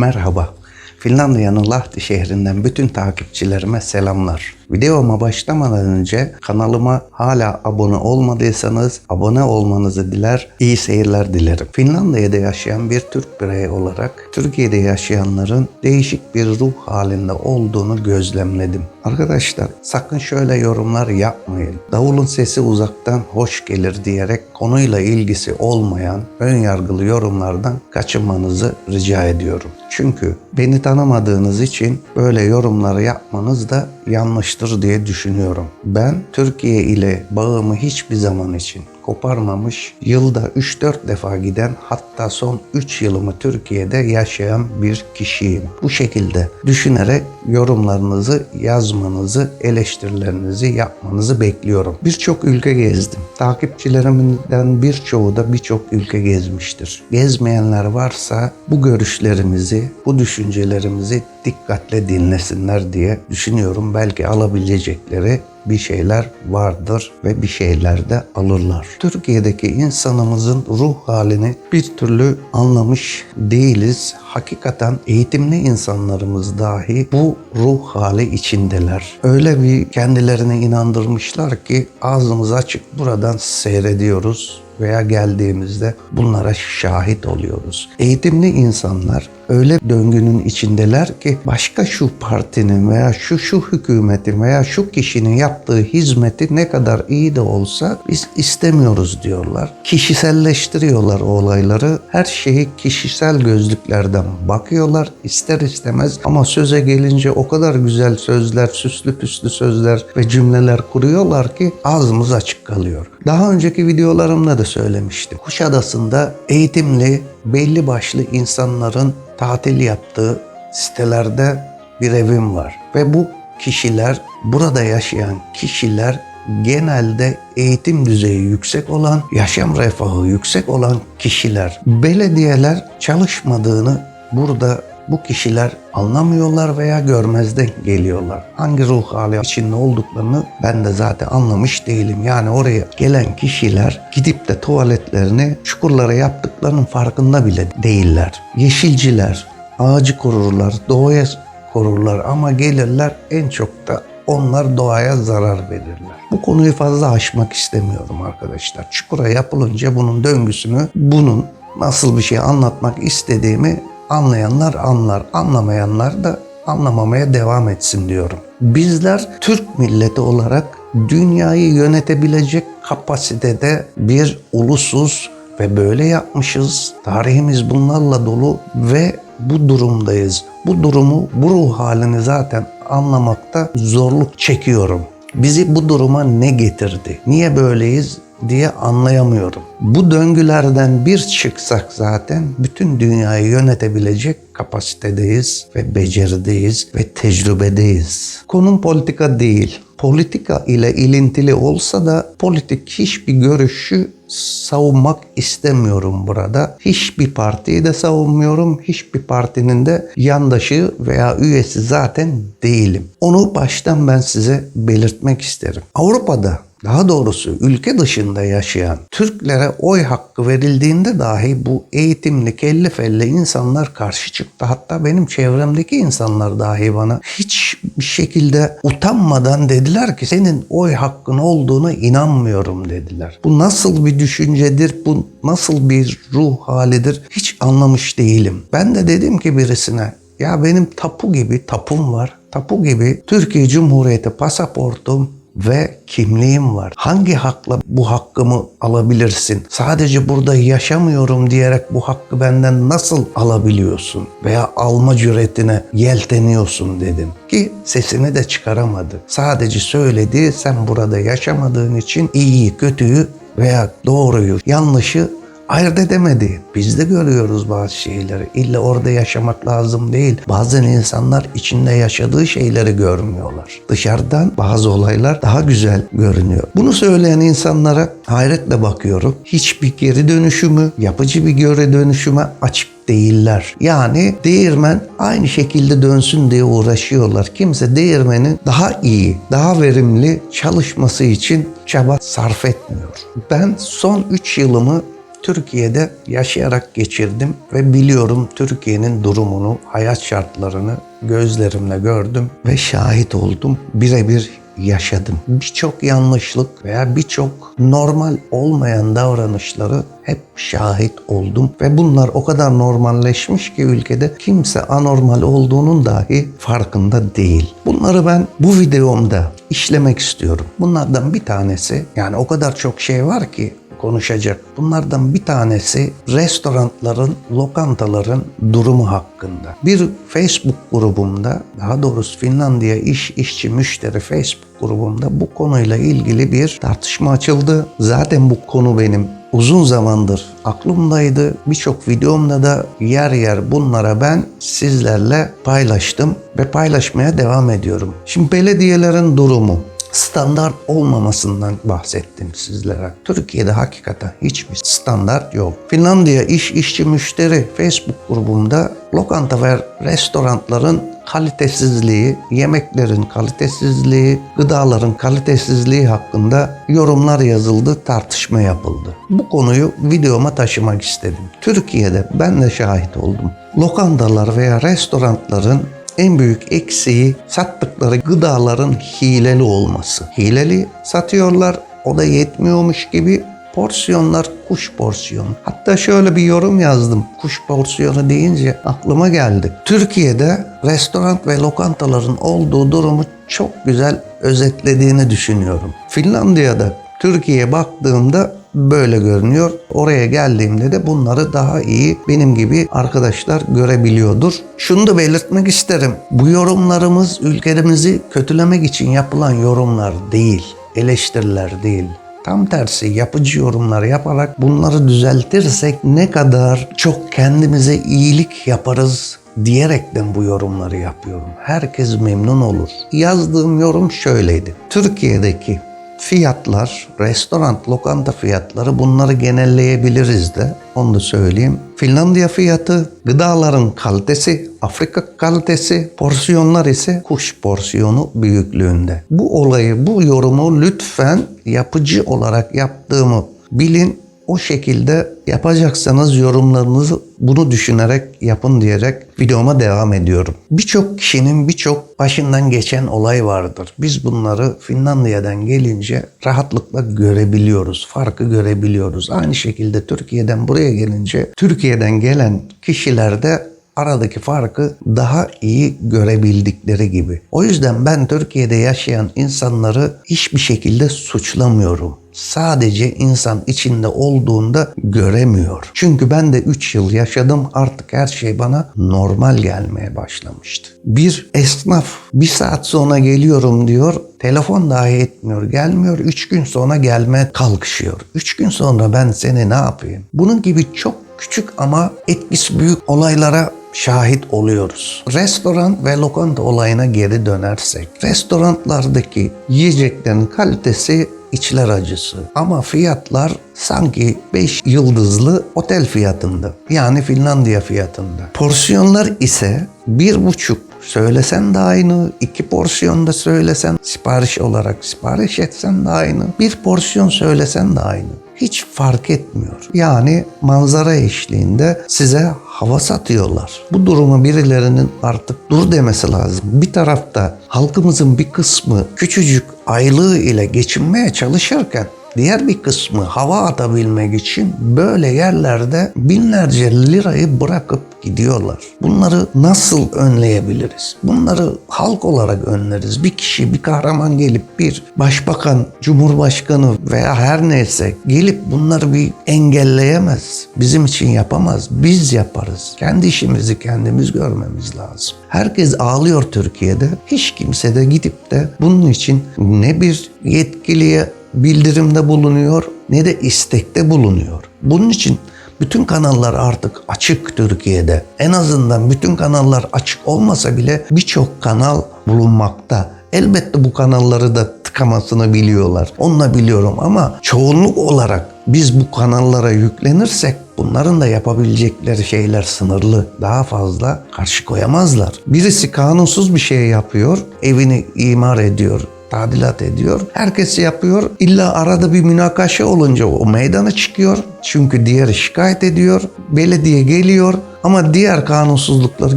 Merhaba. Finlandiya'nın Lahti şehrinden bütün takipçilerime selamlar. Videoma başlamadan önce kanalıma hala abone olmadıysanız abone olmanızı diler, iyi seyirler dilerim. Finlandiya'da yaşayan bir Türk bireyi olarak Türkiye'de yaşayanların değişik bir ruh halinde olduğunu gözlemledim. Arkadaşlar sakın şöyle yorumlar yapmayın. Davulun sesi uzaktan hoş gelir diyerek konuyla ilgisi olmayan ön yargılı yorumlardan kaçınmanızı rica ediyorum. Çünkü beni tanımadığınız için böyle yorumları yapmanız da yanlıştır diye düşünüyorum. Ben Türkiye ile bağımı hiçbir zaman için koparmamış, yılda 3-4 defa giden hatta son 3 yılımı Türkiye'de yaşayan bir kişiyim. Bu şekilde düşünerek yorumlarınızı yazmanızı, eleştirilerinizi yapmanızı bekliyorum. Birçok ülke gezdim. Takipçilerimden birçoğu da birçok ülke gezmiştir. Gezmeyenler varsa bu görüşlerimizi, bu düşüncelerimizi dikkatle dinlesinler diye düşünüyorum. Belki alabilecekleri bir şeyler vardır ve bir şeyler de alırlar. Türkiye'deki insanımızın ruh halini bir türlü anlamış değiliz. Hakikaten eğitimli insanlarımız dahi bu ruh hali içindeler. Öyle bir kendilerine inandırmışlar ki ağzımız açık buradan seyrediyoruz veya geldiğimizde bunlara şahit oluyoruz. Eğitimli insanlar öyle döngünün içindeler ki başka şu partinin veya şu şu hükümetin veya şu kişinin yaptığı hizmeti ne kadar iyi de olsa biz istemiyoruz diyorlar. Kişiselleştiriyorlar o olayları. Her şeyi kişisel gözlüklerden bakıyorlar ister istemez ama söze gelince o kadar güzel sözler, süslü püslü sözler ve cümleler kuruyorlar ki ağzımız açık kalıyor. Daha önceki videolarımda da söylemiştim. Kuşadası'nda eğitimli, belli başlı insanların tatil yaptığı sitelerde bir evim var. Ve bu kişiler, burada yaşayan kişiler genelde eğitim düzeyi yüksek olan, yaşam refahı yüksek olan kişiler. Belediyeler çalışmadığını burada bu kişiler anlamıyorlar veya görmezden geliyorlar. Hangi ruh hali içinde olduklarını ben de zaten anlamış değilim. Yani oraya gelen kişiler gidip de tuvaletlerini çukurlara yaptıklarının farkında bile değiller. Yeşilciler, ağacı korurlar, doğaya korurlar ama gelirler en çok da onlar doğaya zarar verirler. Bu konuyu fazla aşmak istemiyorum arkadaşlar. Çukura yapılınca bunun döngüsünü, bunun nasıl bir şey anlatmak istediğimi anlayanlar anlar, anlamayanlar da anlamamaya devam etsin diyorum. Bizler Türk milleti olarak dünyayı yönetebilecek kapasitede bir ulusuz ve böyle yapmışız. Tarihimiz bunlarla dolu ve bu durumdayız. Bu durumu, bu ruh halini zaten anlamakta zorluk çekiyorum. Bizi bu duruma ne getirdi? Niye böyleyiz diye anlayamıyorum. Bu döngülerden bir çıksak zaten bütün dünyayı yönetebilecek kapasitedeyiz ve becerideyiz ve tecrübedeyiz. Konum politika değil. Politika ile ilintili olsa da politik hiçbir görüşü savunmak istemiyorum burada. Hiçbir partiyi de savunmuyorum. Hiçbir partinin de yandaşı veya üyesi zaten değilim. Onu baştan ben size belirtmek isterim. Avrupa'da daha doğrusu ülke dışında yaşayan Türklere oy hakkı verildiğinde dahi bu eğitimli, kelli felli insanlar karşı çıktı. Hatta benim çevremdeki insanlar dahi bana hiç bir şekilde utanmadan dediler ki senin oy hakkın olduğuna inanmıyorum dediler. Bu nasıl bir düşüncedir, bu nasıl bir ruh halidir hiç anlamış değilim. Ben de dedim ki birisine ya benim tapu gibi tapum var. Tapu gibi Türkiye Cumhuriyeti pasaportum ve kimliğim var. Hangi hakla bu hakkımı alabilirsin? Sadece burada yaşamıyorum diyerek bu hakkı benden nasıl alabiliyorsun? Veya alma cüretine yelteniyorsun dedim. Ki sesini de çıkaramadı. Sadece söyledi sen burada yaşamadığın için iyiyi, kötüyü veya doğruyu, yanlışı ayırt edemedi. Biz de görüyoruz bazı şeyleri. İlla orada yaşamak lazım değil. Bazen insanlar içinde yaşadığı şeyleri görmüyorlar. Dışarıdan bazı olaylar daha güzel görünüyor. Bunu söyleyen insanlara hayretle bakıyorum. Hiçbir geri dönüşümü, yapıcı bir geri dönüşüme açık değiller. Yani değirmen aynı şekilde dönsün diye uğraşıyorlar. Kimse değirmenin daha iyi, daha verimli çalışması için çaba sarf etmiyor. Ben son 3 yılımı Türkiye'de yaşayarak geçirdim ve biliyorum Türkiye'nin durumunu, hayat şartlarını gözlerimle gördüm ve şahit oldum. Birebir yaşadım. Birçok yanlışlık veya birçok normal olmayan davranışları hep şahit oldum ve bunlar o kadar normalleşmiş ki ülkede kimse anormal olduğunun dahi farkında değil. Bunları ben bu videomda işlemek istiyorum. Bunlardan bir tanesi yani o kadar çok şey var ki konuşacak. Bunlardan bir tanesi restoranların, lokantaların durumu hakkında. Bir Facebook grubumda, daha doğrusu Finlandiya İş İşçi Müşteri Facebook grubumda bu konuyla ilgili bir tartışma açıldı. Zaten bu konu benim uzun zamandır aklımdaydı. Birçok videomda da yer yer bunlara ben sizlerle paylaştım ve paylaşmaya devam ediyorum. Şimdi belediyelerin durumu standart olmamasından bahsettim sizlere. Türkiye'de hakikaten hiçbir standart yok. Finlandiya İş İşçi Müşteri Facebook grubumda lokanta ve restoranların kalitesizliği, yemeklerin kalitesizliği, gıdaların kalitesizliği hakkında yorumlar yazıldı, tartışma yapıldı. Bu konuyu videoma taşımak istedim. Türkiye'de ben de şahit oldum. Lokantalar veya restoranların en büyük eksiği sattıkları gıdaların hileli olması. Hileli satıyorlar, o da yetmiyormuş gibi porsiyonlar kuş porsiyonu. Hatta şöyle bir yorum yazdım. Kuş porsiyonu deyince aklıma geldi. Türkiye'de restoran ve lokantaların olduğu durumu çok güzel özetlediğini düşünüyorum. Finlandiya'da Türkiye'ye baktığımda böyle görünüyor. Oraya geldiğimde de bunları daha iyi benim gibi arkadaşlar görebiliyordur. Şunu da belirtmek isterim. Bu yorumlarımız ülkemizi kötülemek için yapılan yorumlar değil, eleştiriler değil. Tam tersi yapıcı yorumlar yaparak bunları düzeltirsek ne kadar çok kendimize iyilik yaparız diyerekten bu yorumları yapıyorum. Herkes memnun olur. Yazdığım yorum şöyleydi. Türkiye'deki fiyatlar, restoran, lokanta fiyatları bunları genelleyebiliriz de. Onu da söyleyeyim. Finlandiya fiyatı, gıdaların kalitesi, Afrika kalitesi, porsiyonlar ise kuş porsiyonu büyüklüğünde. Bu olayı, bu yorumu lütfen yapıcı olarak yaptığımı bilin o şekilde yapacaksanız yorumlarınızı bunu düşünerek yapın diyerek videoma devam ediyorum. Birçok kişinin birçok başından geçen olay vardır. Biz bunları Finlandiya'dan gelince rahatlıkla görebiliyoruz. Farkı görebiliyoruz. Aynı şekilde Türkiye'den buraya gelince Türkiye'den gelen kişilerde aradaki farkı daha iyi görebildikleri gibi. O yüzden ben Türkiye'de yaşayan insanları hiçbir şekilde suçlamıyorum. Sadece insan içinde olduğunda göremiyor. Çünkü ben de 3 yıl yaşadım artık her şey bana normal gelmeye başlamıştı. Bir esnaf bir saat sonra geliyorum diyor telefon dahi etmiyor gelmiyor 3 gün sonra gelmeye kalkışıyor. 3 gün sonra ben seni ne yapayım? Bunun gibi çok küçük ama etkisi büyük olaylara şahit oluyoruz. Restoran ve lokanta olayına geri dönersek, restoranlardaki yiyeceklerin kalitesi içler acısı ama fiyatlar sanki 5 yıldızlı otel fiyatında. Yani Finlandiya fiyatında. Porsiyonlar ise bir buçuk söylesen de aynı, iki porsiyon da söylesen sipariş olarak sipariş etsen de aynı, bir porsiyon söylesen de aynı hiç fark etmiyor. Yani manzara eşliğinde size hava satıyorlar. Bu durumu birilerinin artık dur demesi lazım. Bir tarafta halkımızın bir kısmı küçücük aylığı ile geçinmeye çalışırken Diğer bir kısmı hava atabilmek için böyle yerlerde binlerce lirayı bırakıp gidiyorlar. Bunları nasıl önleyebiliriz? Bunları halk olarak önleriz. Bir kişi, bir kahraman gelip bir başbakan, cumhurbaşkanı veya her neyse gelip bunları bir engelleyemez. Bizim için yapamaz. Biz yaparız. Kendi işimizi kendimiz görmemiz lazım. Herkes ağlıyor Türkiye'de. Hiç kimse de gidip de bunun için ne bir yetkiliye bildirimde bulunuyor ne de istekte bulunuyor. Bunun için bütün kanallar artık açık Türkiye'de. En azından bütün kanallar açık olmasa bile birçok kanal bulunmakta. Elbette bu kanalları da tıkamasını biliyorlar. Onunla biliyorum ama çoğunluk olarak biz bu kanallara yüklenirsek bunların da yapabilecekleri şeyler sınırlı. Daha fazla karşı koyamazlar. Birisi kanunsuz bir şey yapıyor, evini imar ediyor tadilat ediyor. Herkes yapıyor. İlla arada bir münakaşa olunca o meydana çıkıyor. Çünkü diğeri şikayet ediyor. Belediye geliyor ama diğer kanunsuzlukları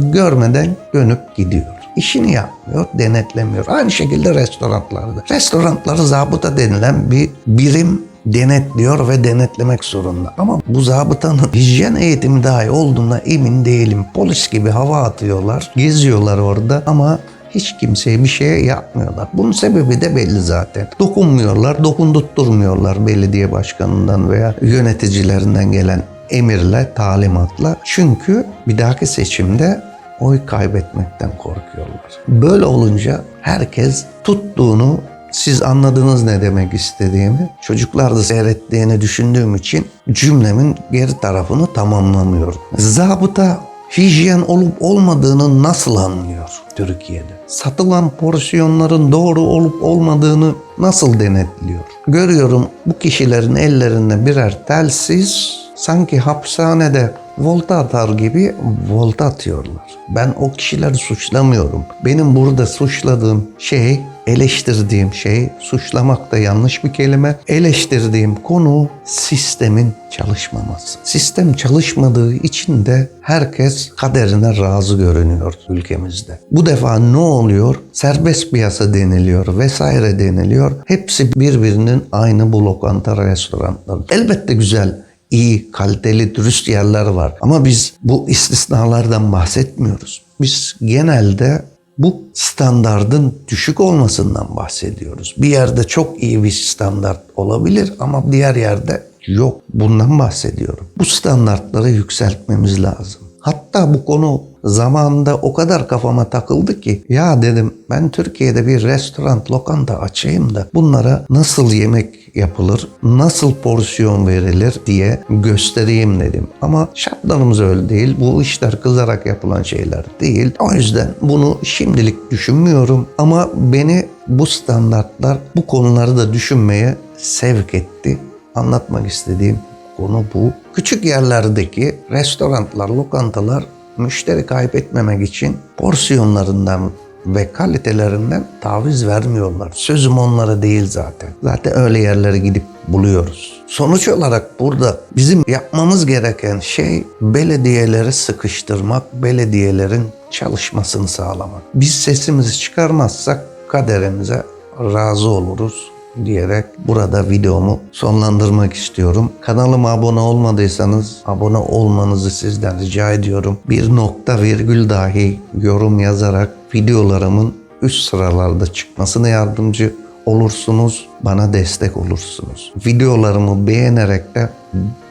görmeden dönüp gidiyor. İşini yapmıyor, denetlemiyor. Aynı şekilde restoranlarda. Restoranları zabıta denilen bir birim denetliyor ve denetlemek zorunda. Ama bu zabıtanın hijyen eğitimi dahi olduğuna emin değilim. Polis gibi hava atıyorlar, geziyorlar orada ama hiç kimseye bir şey yapmıyorlar. Bunun sebebi de belli zaten. Dokunmuyorlar, dokundurtturmuyorlar belediye başkanından veya yöneticilerinden gelen emirle, talimatla. Çünkü bir dahaki seçimde oy kaybetmekten korkuyorlar. Böyle olunca herkes tuttuğunu siz anladınız ne demek istediğimi. Çocuklar da seyrettiğini düşündüğüm için cümlemin geri tarafını tamamlamıyorum. Zabıta hijyen olup olmadığını nasıl anlıyor Türkiye'de? Satılan porsiyonların doğru olup olmadığını nasıl denetliyor? Görüyorum bu kişilerin ellerinde birer telsiz sanki hapishanede volta atar gibi volta atıyorlar. Ben o kişileri suçlamıyorum. Benim burada suçladığım şey, eleştirdiğim şey, suçlamak da yanlış bir kelime. Eleştirdiğim konu sistemin çalışmaması. Sistem çalışmadığı için de herkes kaderine razı görünüyor ülkemizde. Bu defa ne oluyor? Serbest piyasa deniliyor vesaire deniliyor. Hepsi birbirinin aynı bu lokanta restoranları. Elbette güzel iyi, kaliteli, dürüst yerler var. Ama biz bu istisnalardan bahsetmiyoruz. Biz genelde bu standardın düşük olmasından bahsediyoruz. Bir yerde çok iyi bir standart olabilir ama diğer yerde yok. Bundan bahsediyorum. Bu standartları yükseltmemiz lazım. Hatta bu konu zamanında o kadar kafama takıldı ki ya dedim ben Türkiye'de bir restoran, lokanta açayım da bunlara nasıl yemek yapılır, nasıl porsiyon verilir diye göstereyim dedim. Ama şartlarımız öyle değil. Bu işler kızarak yapılan şeyler değil. O yüzden bunu şimdilik düşünmüyorum ama beni bu standartlar bu konuları da düşünmeye sevk etti. Anlatmak istediğim konu bu. Küçük yerlerdeki restoranlar, lokantalar müşteri kaybetmemek için porsiyonlarından ve kalitelerinden taviz vermiyorlar. Sözüm onlara değil zaten. Zaten öyle yerlere gidip buluyoruz. Sonuç olarak burada bizim yapmamız gereken şey belediyeleri sıkıştırmak, belediyelerin çalışmasını sağlamak. Biz sesimizi çıkarmazsak kaderimize razı oluruz diyerek burada videomu sonlandırmak istiyorum. Kanalıma abone olmadıysanız abone olmanızı sizden rica ediyorum. Bir nokta virgül dahi yorum yazarak videolarımın üst sıralarda çıkmasına yardımcı olursunuz, bana destek olursunuz. Videolarımı beğenerek de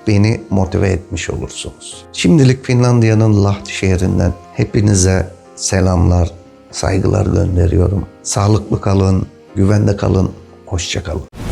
beni motive etmiş olursunuz. Şimdilik Finlandiya'nın Lahti şehrinden hepinize selamlar, saygılar gönderiyorum. Sağlıklı kalın, güvende kalın, hoşça kalın.